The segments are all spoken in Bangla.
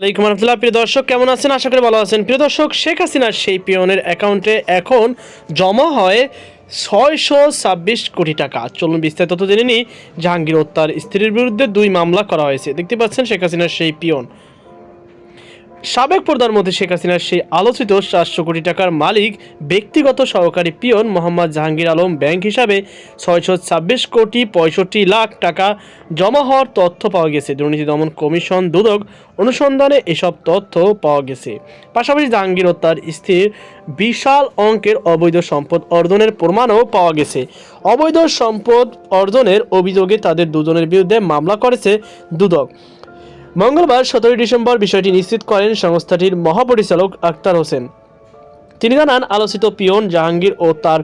আলাইকুম রহমতুল্লাহ। প্রিয় দর্শক, কেমন আছেন? আশা করি ভালো আছেন। প্রিয় দর্শক, শেখ হাসিনার সেই পিয়নের অ্যাকাউন্টে এখন জমা হয় ছয়শো ছাব্বিশ কোটি টাকা। চলুন বিস্তারিত তথ্য জেনে নিই। জাহাঙ্গীর ও তার স্ত্রীর বিরুদ্ধে দুই মামলা করা হয়েছে। দেখতে পাচ্ছেন শেখ হাসিনার সেই পিয়ন। সাবেক প্রধানমন্ত্রী শেখ হাসিনার সেই আলোচিত সাতশো কোটি টাকার মালিক, ব্যক্তিগত সহকারী পিয়ন মোহাম্মদ জাহাঙ্গীর আলম ব্যাংক হিসাবে ছয়শো ছাব্বিশ কোটি পঁয়ষট্টি লাখ টাকা জমা হওয়ার তথ্য পাওয়া গেছে। দুর্নীতি দমন কমিশন দুদক অনুসন্ধানে এসব তথ্য পাওয়া গেছে। পাশাপাশি জাহাঙ্গীর ও তার স্ত্রীর বিশাল অঙ্কের অবৈধ সম্পদ অর্জনের প্রমাণও পাওয়া গেছে। অবৈধ সম্পদ অর্জনের অভিযোগে তাদের দুজনের বিরুদ্ধে মামলা করেছে দুদক। মঙ্গলবার সতেরোই ডিসেম্বর বিষয়টি নিশ্চিত করেন সংস্থাটির মহাপরিচালক আক্তার হোসেন। তিনি জানান, আলোচিত পিয়ন জাহাঙ্গীর ও তার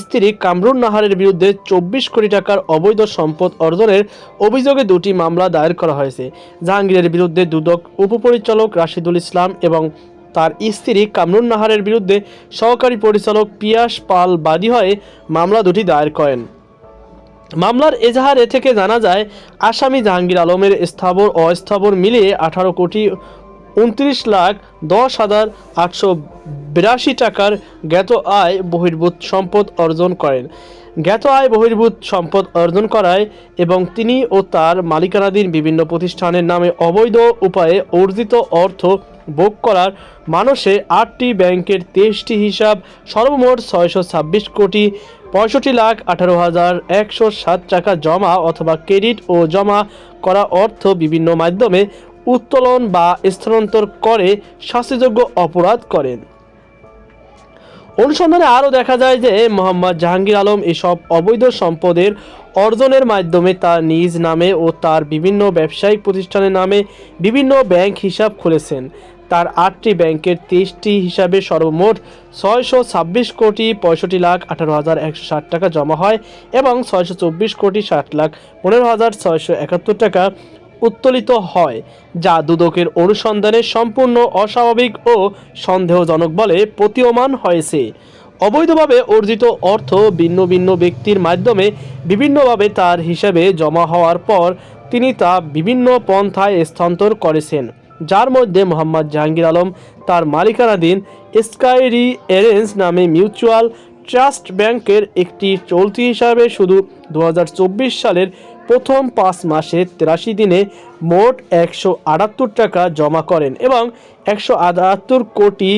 স্ত্রী কামরুন নাহারের বিরুদ্ধে চব্বিশ কোটি টাকার অবৈধ সম্পদ অর্জনের অভিযোগে দুটি মামলা দায়ের করা হয়েছে। জাহাঙ্গীরের বিরুদ্ধে দুদক উপপরিচালক রাশিদুল ইসলাম এবং তার স্ত্রী কামরুন নাহারের বিরুদ্ধে সহকারী পরিচালক পিয়াস পাল বাদী হয়ে মামলা দুটি দায়ের করেন। মামলার এজাহারে থেকে জানা যায়, আসামি জাহাঙ্গীর আলমের স্থাবর অস্থাবর মিলিয়ে আঠারো কোটি উনত্রিশ লাখ দশ হাজার আটশো বিরাশি টাকার জ্ঞাত আয় বহির্ভূত সম্পদ অর্জন করেন। জ্ঞাত আয় বহির্ভূত সম্পদ অর্জন করায় এবং তিনি ও তার মালিকানাধীন বিভিন্ন প্রতিষ্ঠানের নামে অবৈধ উপায়ে অর্জিত অর্থ ভোগ করার মানুষে আটটি ব্যাংকের তেইশটি হিসাব সর্বমোট ছয়শো ছাব্বিশ কোটি পঁয়ষট্টি লাখ আঠারো হাজার একশো সাত টাকা জমা অথবা ক্রেডিট ও জমা করা অর্থ বিভিন্ন মাধ্যমে উত্তোলন বা স্থানান্তর করে শাস্তিযোগ্য অপরাধ করেন। অনুসন্ধানে আরও দেখা যায় যে মোহাম্মদ জাহাঙ্গীর আলম এসব অবৈধ সম্পদের অর্জনের মাধ্যমে তার নিজ নামে ও তার বিভিন্ন ব্যবসায়িক প্রতিষ্ঠানের নামে বিভিন্ন ব্যাংক হিসাব খুলেছেন। তার আটটি ব্যাংকের তেইশটি হিসাবে সর্বমোট ছয়শো ছাব্বিশ কোটি পঁয়ষট্টি লাখ আঠারো হাজার একশো ষাট টাকা জমা হয় এবং ছয়শো চব্বিশ কোটি ষাট লাখ পনেরো হাজার ছয়শো একাত্তর টাকা উত্তোলিত হয়, যা দুদকের অনুসন্ধানে সম্পূর্ণ অস্বাভাবিক ও সন্দেহজনক বলে প্রতীয়মান হয়েছে। অবৈধভাবে অর্জিত অর্থ ভিন্ন ভিন্ন ব্যক্তির মাধ্যমে বিভিন্নভাবে তার হিসাবে জমা হওয়ার পর তিনি তা বিভিন্ন পন্থায় স্থানান্তর করেছেন। যার মধ্যে মোহাম্মদ জাহাঙ্গীর আলম, তার মালিকানাধীন স্কাইরি এরেন্স নামে মিউচুয়াল ট্রাস্ট ব্যাংকের একটি চলতি হিসাবে শুধু দু হাজার চব্বিশ সালের প্রথম পাঁচ মাসে তেরাশি দিনে মোট একশো আটাত্তর টাকা জমা করেন এবং একশো আটাত্তর কোটি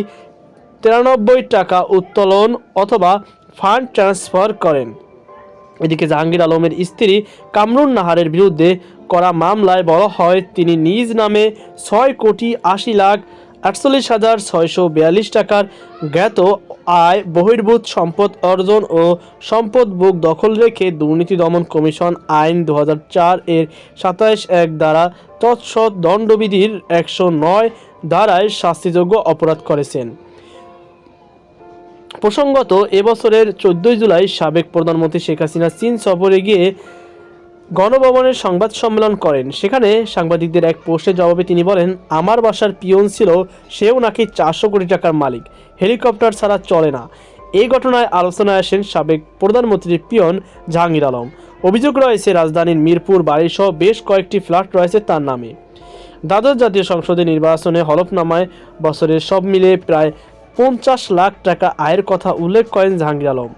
তিরানব্বই টাকা উত্তোলন অথবা ফান্ড ট্রান্সফার করেন। এদিকে জাহাঙ্গীর আলমের স্ত্রী কামরুন নাহারের বিরুদ্ধে করা মামলায় বলা হয়। তিনি নিজ নামে ছয় কোটি আশি লাখ আটচল্লিশ হাজার ছয়শো বিয়াল্লিশ টাকার জ্ঞাত আয়, বহির্ভূত সম্পদ অর্জন ও সম্পদ বুক দখল রেখে দুর্নীতি দমন কমিশন আইন দু হাজার চার এর সাতাইশ এক দ্বারা তৎসৎ দণ্ডবিধির একশো নয় দ্বারায় শাস্তিযোগ্য অপরাধ করেছেন। প্রসঙ্গত এবছরের চোদ্দই জুলাই সাবেক প্রধানমন্ত্রী শেখ হাসিনা চীন সফরে গিয়ে গণভবনের সংবাদ সম্মেলন করেন। সেখানে সাংবাদিকদের এক পোস্টের জবাবে তিনি বলেন, আমার বাসার পিয়ন ছিল, সেও নাকি চারশো কোটি টাকার মালিক। হেলিকপ্টার ছাড়া চলে না। এই ঘটনায় আলোচনায় আসেন সাবেক প্রধানমন্ত্রীর পিয়ন জাহাঙ্গীর আলম। অভিযোগ রয়েছে, রাজধানীর মিরপুর বাড়িসহ বেশ কয়েকটি ফ্ল্যাট রয়েছে তার নামে। দ্বাদশ জাতীয় সংসদে নির্বাচনে হলফনামায় বছরের সব মিলে প্রায় পঞ্চাশ লাখ টাকা আয়ের কথা উল্লেখ করেন জাহাঙ্গীর আলম।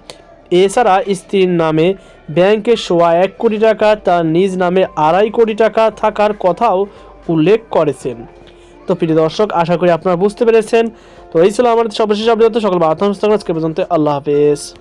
এছাড়া স্ত্রীর নামে ব্যাংকে সোয়া এক কোটি টাকা, তার নিজ নামে আড়াই কোটি টাকা থাকার কথাও উল্লেখ করেছেন। তো প্রিয় দর্শক, আশা করি আপনারা বুঝতে পেরেছেন। তো এই ছিল আমাদের সর্বশেষ আপডেট। সকল বার্তা পর্যন্ত আল্লাহ হাফেজ।